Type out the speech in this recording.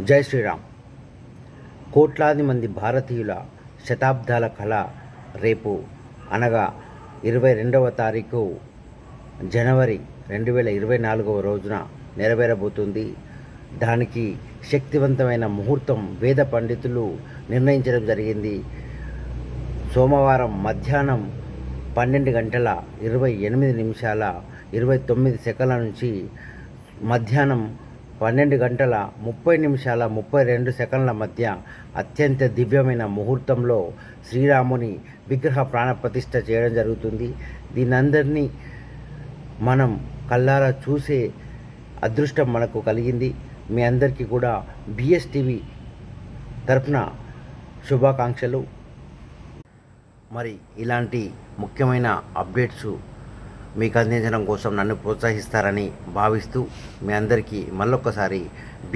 జై శ్రీరామ్. కోట్లాది మంది భారతీయుల శతాబ్దాల కళ రేపు అనగా ఇరవై రెండవ తారీఖు జనవరి రెండు వేల ఇరవై నాలుగవ రోజున నెరవేరబోతుంది. దానికి శక్తివంతమైన ముహూర్తం వేద పండితులు నిర్ణయించడం జరిగింది. సోమవారం మధ్యాహ్నం పన్నెండు గంటల ఇరవై ఎనిమిది నిమిషాల ఇరవై తొమ్మిది సెకండ్ల నుంచి మధ్యాహ్నం పన్నెండు గంటల ముప్పై నిమిషాల ముప్పై రెండు సెకండ్ల మధ్య అత్యంత దివ్యమైన ముహూర్తంలో శ్రీరాముని విగ్రహ ప్రాణప్రతిష్ఠ చేయడం జరుగుతుంది. దీనందరినీ మనం కళ్ళారా చూసే అదృష్టం మనకు కలిగింది. మీ అందరికీ కూడా బిఎస్టీవీ తరపున శుభాకాంక్షలు. మరి ఇలాంటి ముఖ్యమైన అప్డేట్స్ మీకు అందించడం కోసం నన్ను ప్రోత్సహిస్తారని భావిస్తూ మీ అందరికీ మళ్ళొక్కసారి బి